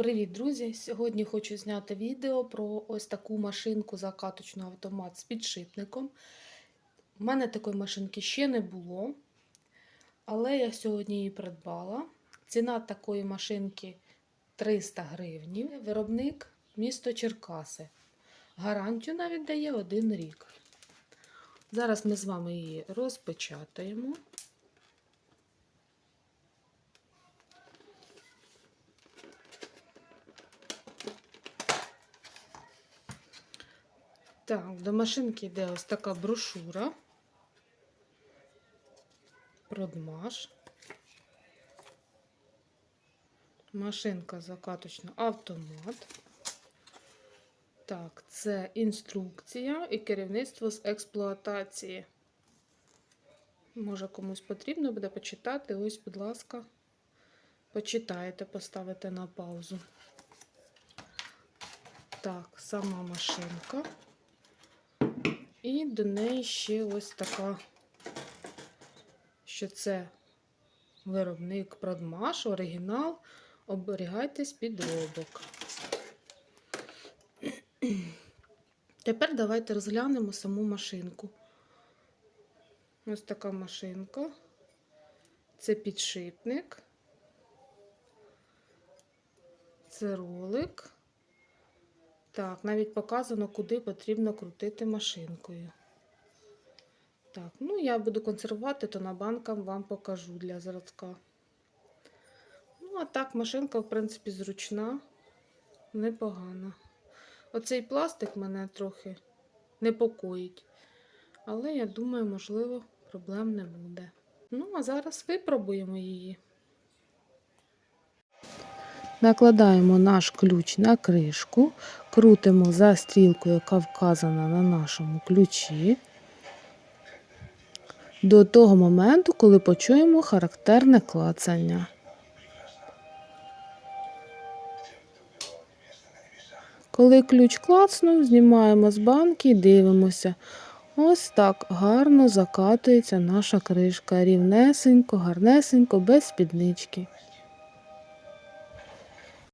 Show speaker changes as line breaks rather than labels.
Привіт, друзі! Сьогодні хочу зняти відео про ось таку машинку закаточну автомат з підшипником. У мене такої машинки ще не було, але я сьогодні її придбала. Ціна такої машинки 300 гривнів. Виробник місто Черкаси. Гарантію навіть дає один рік. Зараз ми з вами її розпечатаємо. Так, до машинки йде ось така брошура. Продмаш. Машинка закаточна автомат. Так, це інструкція і керівництво з експлуатації. Може, комусь потрібно буде почитати. Ось, будь ласка, почитаєте, поставите на паузу. Так, сама машинка. І до неї ще ось така, що це виробник Продмаш, оригінал. Оберігайтесь підробок. Тепер давайте розглянемо саму машинку. Ось така машинка. Це підшипник. Це ролик. Так, навіть показано, куди потрібно крутити машинкою. Так, ну я буду консервувати, то на банкам вам покажу для зразка. Ну, а так, машинка, в принципі, зручна, непогана. Оцей пластик мене трохи непокоїть. Але я думаю, можливо, проблем не буде. Ну, а зараз випробуємо її. Накладаємо наш ключ на кришку, крутимо за стрілкою, яка вказана на нашому ключі, до того моменту, коли почуємо характерне клацання. Коли ключ клацнув, знімаємо з банки і дивимося. Ось так гарно закатується наша кришка. Рівнесенько, гарнесенько, без спіднички.